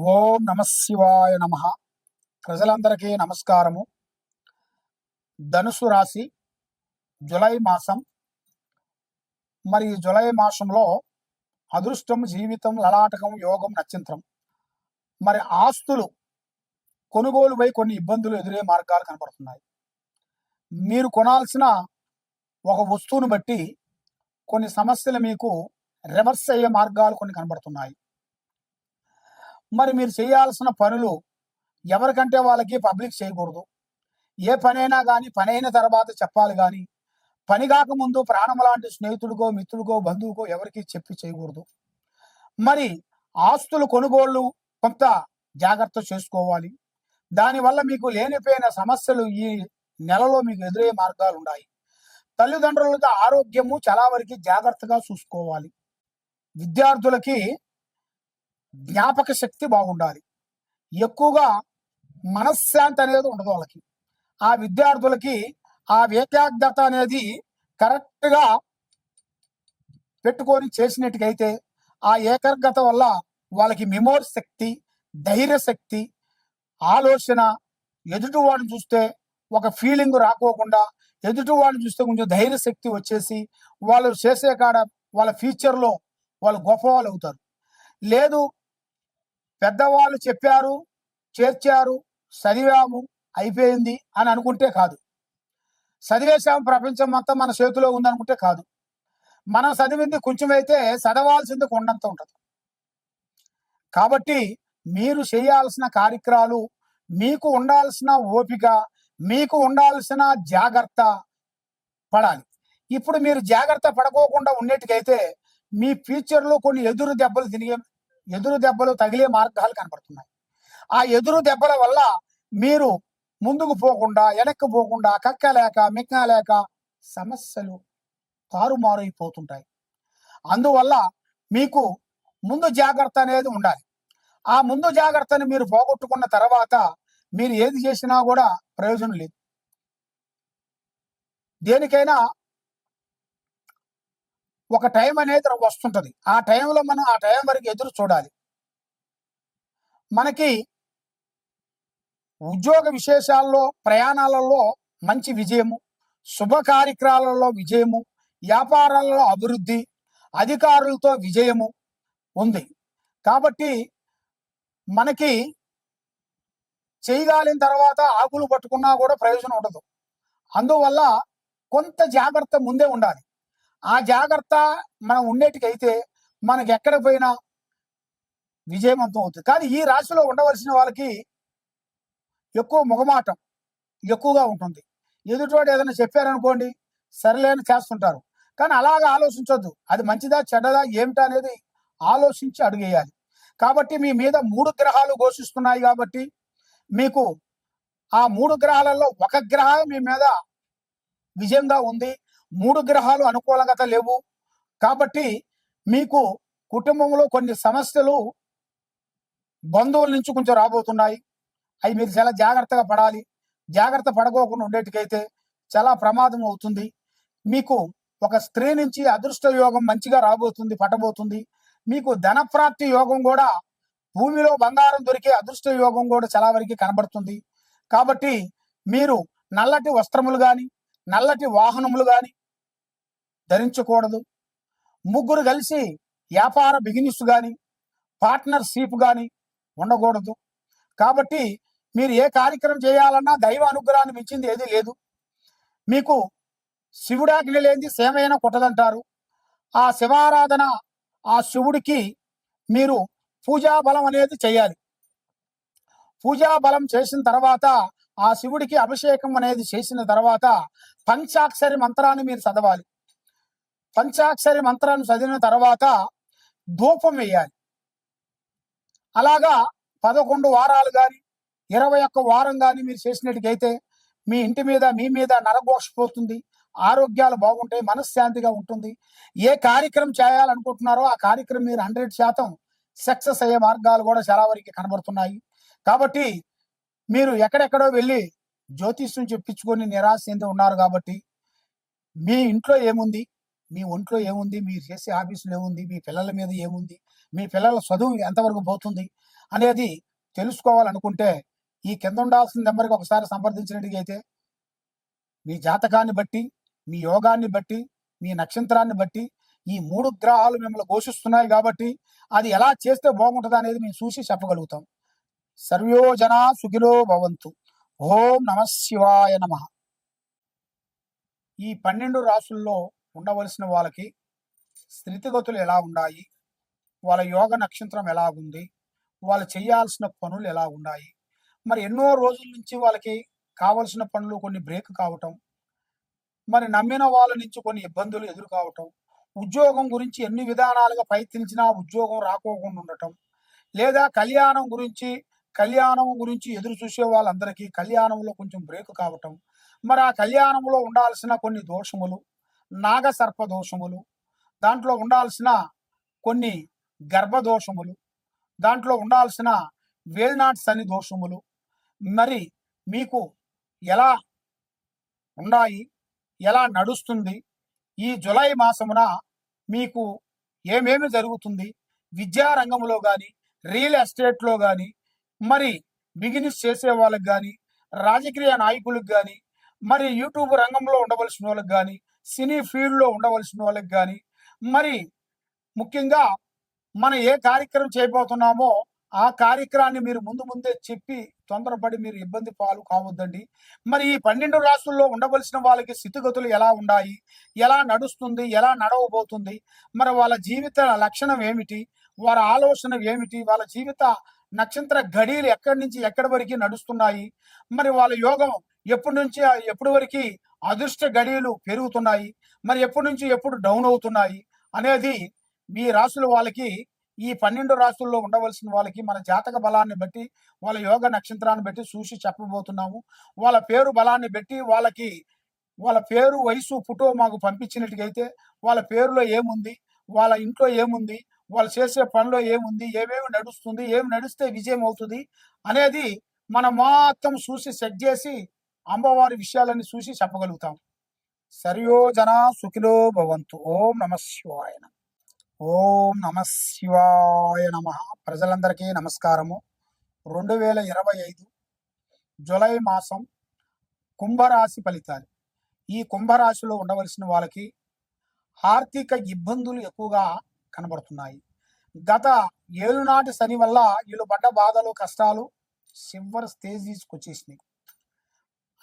ఓం నమ శివాయ నమ. ప్రజలందరికీ నమస్కారము. ధనుసు రాశి జులై మాసం. మరి ఈ జులై మాసంలో అదృష్టం జీవితం లలాటకం యోగం నక్షత్రం. మరి ఆస్తులు కొనుగోలుపై కొన్ని ఇబ్బందులు ఎదురే మార్గాలు కనపడుతున్నాయి. మీరు కొనాల్సిన ఒక వస్తువును బట్టి కొన్ని సమస్యలు మీకు రివర్స్ అయ్యే మార్గాలు కొన్ని కనబడుతున్నాయి మరి మీరు చేయాల్సిన పనులు ఎవరికంటే వాళ్ళకి పబ్లిక్ చేయకూడదు. ఏ పనైనా కానీ పని అయిన తర్వాత చెప్పాలి కానీ పని కాకముందు ప్రాణం లాంటి స్నేహితుడికో మిత్రుడికో బంధువుకో ఎవరికి చెప్పి చేయకూడదు. మరి ఆస్తులు కొనుగోళ్ళు కొంత జాగ్రత్త చేసుకోవాలి. దానివల్ల మీకు లేనిపోయిన సమస్యలు ఈ నెలలో మీకు ఎదురయ్యే మార్గాలు ఉన్నాయి. తల్లిదండ్రులతో ఆరోగ్యము చాలా వరకు జాగ్రత్తగా చూసుకోవాలి. విద్యార్థులకి జ్ఞాపక శక్తి బాగుండాలి. ఎక్కువగా మనశ్శాంతి అనేది ఉండదు వాళ్ళకి. ఆ విద్యార్థులకి ఆ ఏకాగ్రత అనేది కరెక్ట్గా పెట్టుకొని చేసినట్టుకైతే ఆ ఏకాగ్రత వల్ల వాళ్ళకి మెమోరీ శక్తి ధైర్య శక్తి ఆలోచన ఎదుటివాడిని చూస్తే ఒక ఫీలింగ్ రాకోకుండా ఎదుటివాడిని చూస్తే కొంచెం ధైర్య శక్తి వచ్చేసి వాళ్ళు చేసే కాడ వాళ్ళ ఫ్యూచర్లో వాళ్ళు గొప్పవాళ్ళు అవుతారు. లేదు పెద్దవాళ్ళు చెప్పారు చేర్చారు చదివాము అయిపోయింది అని అనుకుంటే కాదు. చదివేశాము ప్రపంచం మొత్తం మన చేతిలో ఉందనుకుంటే కాదు. మనం చదివింది కొంచెం అయితే చదవాల్సింది కొండంత ఉంటుంది. కాబట్టి మీరు చేయాల్సిన కార్యక్రమాలు మీకు ఉండాల్సిన ఓపిక మీకు ఉండాల్సిన జాగ్రత్త పడాలి. ఇప్పుడు మీరు జాగ్రత్త పడుకోకుండా ఉండేట్టుకైతే మీ ఫ్యూచర్లో కొన్ని ఎదురు దెబ్బలు తిరిగే ఎదురు దెబ్బలు తగిలే మార్గాలు కనపడుతున్నాయి. ఆ ఎదురు దెబ్బల వల్ల మీరు ముందుకు పోకుండా వెనక్కి పోకుండా కక్కలేక మిక్కలేక సమస్యలు తారుమారైపోతుంటాయి. అందువల్ల మీకు ముందు జాగ్రత్త అనేది ఉండాలి. ఆ ముందు జాగ్రత్తని మీరు పోగొట్టుకున్న తర్వాత మీరు ఏది చేసినా కూడా ప్రయోజనం లేదు. దేనికైనా ఒక టైం అనేది వస్తుంటది. ఆ టైంలో మనం ఆ టైం వరకు ఎదురు చూడాలి. మనకి ఉద్యోగ విశేషాల్లో ప్రయాణాలలో మంచి విజయము శుభ కార్యక్రమాలలో విజయము వ్యాపారాలలో అభివృద్ధి అధికారులతో విజయము ఉంది. కాబట్టి మనకి చేయగాలిన తర్వాత ఆకులు పట్టుకున్నా కూడా ప్రయోజనం ఉండదు. అందువల్ల కొంత జాగ్రత్త ముందే ఉండాలి. ఆ జాగ్రత్త మనం ఉండేటికైతే మనకి ఎక్కడ పోయినా విజయవంతం అవుతుంది. కానీ ఈ రాశిలో ఉండవలసిన వాళ్ళకి ఎక్కువ ముఖమాటం ఎక్కువగా ఉంటుంది. ఎదుటివాడు ఏదైనా చెప్పారనుకోండి సరిలేని చేస్తుంటారు. కానీ అలాగా ఆలోచించొద్దు. అది మంచిదా చెడ్డదా ఏమిటా అనేది ఆలోచించి అడుగేయాలి. కాబట్టి మీ మీద మూడు గ్రహాలు ఘోషిస్తున్నాయి కాబట్టి మీకు ఆ మూడు గ్రహాలలో ఒక గ్రహం మీ మీద విజయంగా ఉంది. మూడు గ్రహాలు అనుకూలంగా లేవు. కాబట్టి మీకు కుటుంబంలో కొన్ని సమస్యలు బంధువుల నుంచి కొంచెం రాబోతున్నాయి. అవి మీరు చాలా జాగ్రత్తగా పడాలి. జాగ్రత్త పడకోకుండా ఉండేటికైతే చాలా ప్రమాదం అవుతుంది. మీకు ఒక స్త్రీ నుంచి అదృష్ట యోగం మంచిగా రాబోతుంది పట్టబోతుంది. మీకు ధనప్రాప్తి యోగం కూడా భూమిలో బంగారం దొరికే అదృష్ట యోగం కూడా చాలా వరకు కనబడుతుంది. కాబట్టి మీరు నల్లటి వస్త్రములు కానీ నల్లటి వాహనములు కానీ ధరించకూడదు. ముగ్గురు కలిసి వ్యాపార బిజినెస్ కానీ పార్ట్నర్షిప్ కానీ ఉండకూడదు. కాబట్టి మీరు ఏ కార్యక్రమం చేయాలన్నా దైవ అనుగ్రహాన్ని మించింది ఏదీ లేదు. మీకు శివుడాగ్ని లేనిది సేమైన కొట్టదంటారు. ఆ శివారాధన ఆ శివుడికి మీరు పూజా బలం అనేది చేయాలి. పూజా బలం చేసిన తర్వాత ఆ శివుడికి అభిషేకం అనేది చేసిన తర్వాత పంచాక్షరి మంత్రాన్ని మీరు చదవాలి. పంచాక్షరి మంత్రాన్ని చదివిన తర్వాత ధూపం వేయాలి. అలాగా పదకొండు వారాలు కానీ ఇరవై ఒక్క వారం కానీ మీరు చేసినట్టుకైతే మీ ఇంటి మీద మీ మీద నరగోషిపోతుంది ఆరోగ్యాలు బాగుంటాయి మనశ్శాంతిగా ఉంటుంది. ఏ కార్యక్రమం చేయాలనుకుంటున్నారో ఆ కార్యక్రమం మీరు హండ్రెడ్ శాతం సక్సెస్ అయ్యే మార్గాలు కూడా చాలా వరకు కనబడుతున్నాయి. కాబట్టి మీరు ఎక్కడెక్కడో వెళ్ళి జ్యోతిష్యం చెప్పించుకొని నిరాశ చెంది ఉన్నారు కాబట్టి మీ ఇంట్లో ఏముంది? మీ ఒంట్లో ఏముంది? మీరు చేసే ఆఫీసులో ఏముంది? మీ పిల్లల మీద ఏముంది? మీ పిల్లల చదువు ఎంతవరకు పోతుంది? అనేది తెలుసుకోవాలనుకుంటే ఈ కింద ఉండాల్సిన నెంబర్కి ఒకసారి సంప్రదించినట్టుగైతే మీ జాతకాన్ని బట్టి మీ యోగాన్ని బట్టి మీ నక్షత్రాన్ని బట్టి ఈ మూడు గ్రహాలు మిమ్మల్ని ఘోషిస్తున్నాయి కాబట్టి అది ఎలా చేస్తే బాగుంటుంది అనేది మేము చూసి చెప్పగలుగుతాం. సర్వయోజన సుఖిలో భవంతు. ఓం నమ శివాయ నమ. ఈ పన్నెండు రాసుల్లో ఉండవలసిన వాళ్ళకి స్థితిగతులు ఎలా ఉన్నాయి వాళ్ళ యోగ నక్షత్రం ఎలా ఉంది? వాళ్ళు చేయాల్సిన పనులు ఎలా ఉన్నాయి? మరి ఎన్నో రోజుల నుంచి వాళ్ళకి కావలసిన పనులు కొన్ని బ్రేక్ కావటం మరి నమ్మిన వాళ్ళ నుంచి కొన్ని ఇబ్బందులు ఎదురు కావటం ఉద్యోగం గురించి ఎన్ని విధానాలుగా ప్రయత్నించినా ఉద్యోగం రాకోకుండా ఉండటం లేదా కళ్యాణం గురించి కళ్యాణం గురించి ఎదురు చూసే వాళ్ళందరికీ కళ్యాణంలో కొంచెం బ్రేక్ కావటం మరి ఆ కళ్యాణంలో ఉండాల్సిన కొన్ని దోషములు నాగ సర్ప దోషములు దాంట్లో ఉండాల్సిన కొన్ని గర్భదోషములు. దాంట్లో ఉండాల్సిన వేల్నాట్స్ అని దోషములు. మరి మీకు ఎలా ఉన్నాయి? ఎలా నడుస్తుంది? ఈ జులై మాసమున మీకు ఏమేమి జరుగుతుంది? విద్యారంగంలో కానీ రియల్ ఎస్టేట్లో కానీ మరి బిజినెస్ చేసే వాళ్ళకి కానీ రాజకీయ నాయకులకు కానీ మరి యూట్యూబ్ రంగంలో ఉండవలసిన వాళ్ళకి కానీ సినీ ఫీల్డ్లో ఉండవలసిన వాళ్ళకి కానీ మరి ముఖ్యంగా మనం ఏ కార్యక్రమం చేయబోతున్నామో ఆ కార్యక్రమాన్ని మీరు ముందు ముందే చెప్పి తొందరపడి మీరు ఇబ్బంది పాలు కావద్దండి. మరి ఈ పన్నెండు రాష్ట్రాల్లో ఉండవలసిన వాళ్ళకి స్థితిగతులు ఎలా ఉన్నాయి? ఎలా నడుస్తుంది? ఎలా నడవబోతుంది? మరి వాళ్ళ జీవిత లక్షణం ఏమిటి? వారి ఆలోచన ఏమిటి? వాళ్ళ జీవిత నక్షత్ర ఘడీలు ఎక్కడి నుంచి ఎక్కడి వరకు నడుస్తున్నాయి? మరి వాళ్ళ యోగం ఎప్పటి నుంచి ఎప్పటి వరకు అదృష్ట గడియలు పెరుగుతున్నాయి. మరి ఎప్పటి నుంచి ఎప్పుడు డౌన్ అవుతున్నాయి? అనేది మీ రాసుల వాళ్ళకి ఈ పన్నెండు రాసుల్లో ఉండవలసిన వాళ్ళకి మన జాతక బలాన్ని బట్టి వాళ్ళ యోగ నక్షత్రాన్ని బట్టి చూసి చెప్పబోతున్నాము. వాళ్ళ పేరు బలాన్ని బట్టి వాళ్ళకి వాళ్ళ పేరు వయసు ఫోటో మాకు పంపించినట్టుగైతే వాళ్ళ పేరులో ఏముంది? వాళ్ళ ఇంట్లో ఏముంది? వాళ్ళు చేసే పనిలో ఏముంది? ఏమేమి నడుస్తుంది? ఏమి నడిస్తే విజయం అవుతుంది? అనేది మనం మొత్తం చూసి సెట్ చేసి అమ్మవారి విషయాలన్నీ చూసి చెప్పగలుగుతాం. సరియో జన సుఖిలో భవంతు. ఓం నమ శివాయ ఓం నమ శివాయ నమ. ప్రజలందరికీ నమస్కారము. రెండు వేల ఇరవై ఐదు జులై మాసం కుంభరాశి ఫలితాలు. ఈ కుంభరాశిలో ఉండవలసిన వాళ్ళకి ఆర్థిక ఇబ్బందులు ఎక్కువగా కనబడుతున్నాయి. గత ఏలునాటి శని వల్ల వీళ్ళు పడ్డ బాధలు కష్టాలు చివరి స్టేజ్ తీసుకొచ్చేసినాయి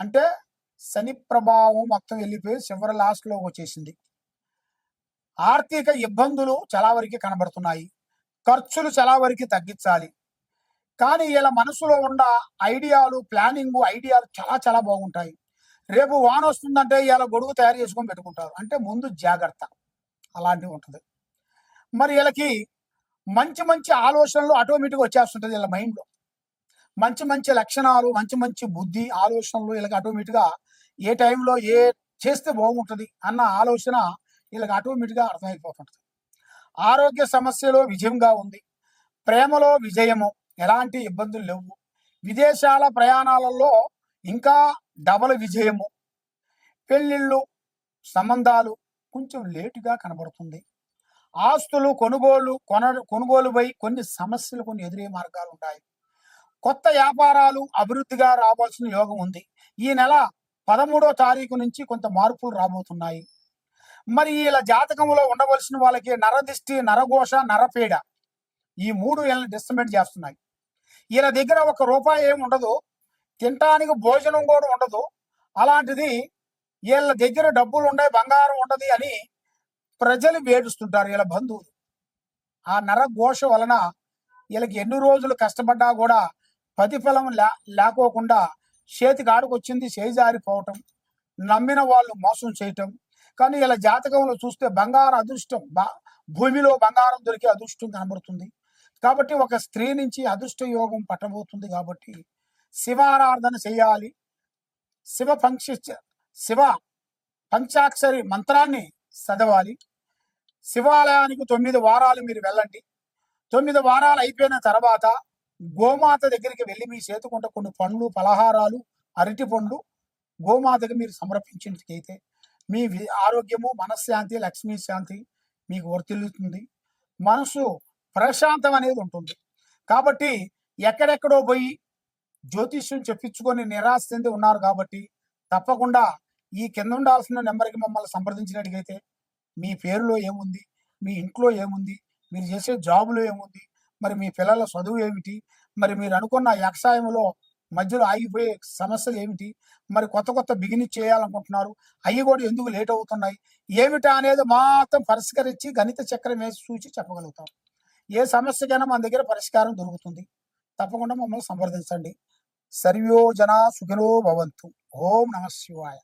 అంటే శని ప్రభావం మొత్తం వెళ్ళిపోయి చివరి లాస్ట్లోకి వచ్చేసింది. ఆర్థిక ఇబ్బందులు చాలా వరకు కనబడుతున్నాయి. ఖర్చులు చాలా వరకు తగ్గించాలి. కానీ వీళ్ళ మనసులో ఉన్న ఐడియాలు ప్లానింగ్ ఐడియాలు చాలా చాలా బాగుంటాయి. రేపు వాన వస్తుందంటే ఇలా గొడుగు తయారు చేసుకొని పెట్టుకుంటారు. అంటే ముందు జాగ్రత్త. అలాంటివి ఉంటుంది. మరి వీళ్ళకి మంచి మంచి ఆలోచనలు ఆటోమేటిక్గా వచ్చేస్తుంటుంది వీళ్ళ మైండ్లో మంచి మంచి లక్షణాలు మంచి మంచి బుద్ధి ఆలోచనలు వీళ్ళకి ఆటోమేటిక్గా ఏ టైంలో ఏ చేస్తే బాగుంటుంది అన్న ఆలోచన వీళ్ళకి ఆటోమేటిక్గా అర్థమైపోతుంటుంది. ఆరోగ్య సమస్యలో విజయంగా ఉంది. ప్రేమలో విజయము ఎలాంటి ఇబ్బందులు లేవు. విదేశాల ప్రయాణాలలో ఇంకా డబల్ విజయము. పెళ్ళిళ్ళు సంబంధాలు కొంచెం లేటుగా కనబడుతుంది. ఆస్తులు కొనుగోలు కొన కొనుగోలుపై కొన్ని సమస్యలు కొన్ని ఎదురయ్యే మార్గాలు ఉంటాయి కొత్త వ్యాపారాలు అభివృద్ధిగా రావాల్సిన యోగం ఉంది. ఈ నెల పదమూడో తారీఖు నుంచి కొంత మార్పులు రాబోతున్నాయి. మరి ఇలా జాతకంలో ఉండవలసిన వాళ్ళకి నరదిష్టి నరఘోష నరపీడ ఈ మూడు వీళ్ళని డిస్టర్బెంట్ చేస్తున్నాయి. వీళ్ళ దగ్గర ఒక రూపాయి ఏమి ఉండదు. తినటానికి భోజనం కూడా ఉండదు. అలాంటిది వీళ్ళ దగ్గర డబ్బులు ఉన్నాయి బంగారం ఉండదు అని ప్రజలు వేడుస్తుంటారు వీళ్ళ బంధువులు. ఆ నరఘోష వలన వీళ్ళకి ఎన్ని రోజులు కష్టపడ్డా కూడా ప్రతిఫలం లే లేకోకుండా చేతికి ఆడుకొచ్చింది చేజారిపోవటం నమ్మిన వాళ్ళు మోసం చేయటం. కానీ ఇలా జాతకంలో చూస్తే బంగారు అదృష్టం బా- భూమిలో బంగారం దొరికే అదృష్టం కనబడుతుంది. కాబట్టి ఒక స్త్రీ నుంచి అదృష్ట యోగం పట్టబోతుంది కాబట్టి శివారాధన చేయాలి. శివ పంక్ష శివ పంచాక్షరి మంత్రాన్ని చదవాలి. శివాలయానికి తొమ్మిది వారాలు మీరు వెళ్ళండి. తొమ్మిది వారాలు అయిపోయిన తర్వాత గోమాత దగ్గరికి వెళ్ళి మీ చేతుకుంట కొన్ని పండ్లు పలహారాలు అరటి పండ్లు గోమాతకి మీరు సమర్పించినట్లయితే మీ ఆరోగ్యము మనశ్శాంతి లక్ష్మీ శాంతి మీకు వర్తిల్లుతుంది. మనసు ప్రశాంతం అనేది ఉంటుంది. కాబట్టి ఎక్కడెక్కడో పోయి జ్యోతిష్యం చెప్పించుకొని నిరాశ చెంది ఉన్నారు కాబట్టి తప్పకుండా ఈ కింద ఉండాల్సిన నెంబర్కి మమ్మల్ని సంప్రదించినట్టుగైతే మీ పేరులో ఏముంది మీ ఇంట్లో ఏముంది మీరు చేసే జాబులో ఏముంది మరి మీ పిల్లల చదువు ఏమిటి? మరి మీరు అనుకున్న వ్యవసాయంలో మధ్యలో ఆగిపోయే సమస్యలు ఏమిటి? మరి కొత్త కొత్త బిగినింగ్ చేయాలనుకుంటున్నారు. అవి కూడా ఎందుకు లేట్ అవుతున్నాయి? ఏమిటా అనేది మాత్రం పరిష్కరించి గణిత చక్రం వేసి చూసి చెప్పగలుగుతాం. ఏ సమస్యకైనా మన దగ్గర పరిష్కారం దొరుకుతుంది. తప్పకుండా మమ్మల్ని సంప్రదించండి. సర్వయోజన సుఖినో భవంతు. ఓం నమ శివాయ.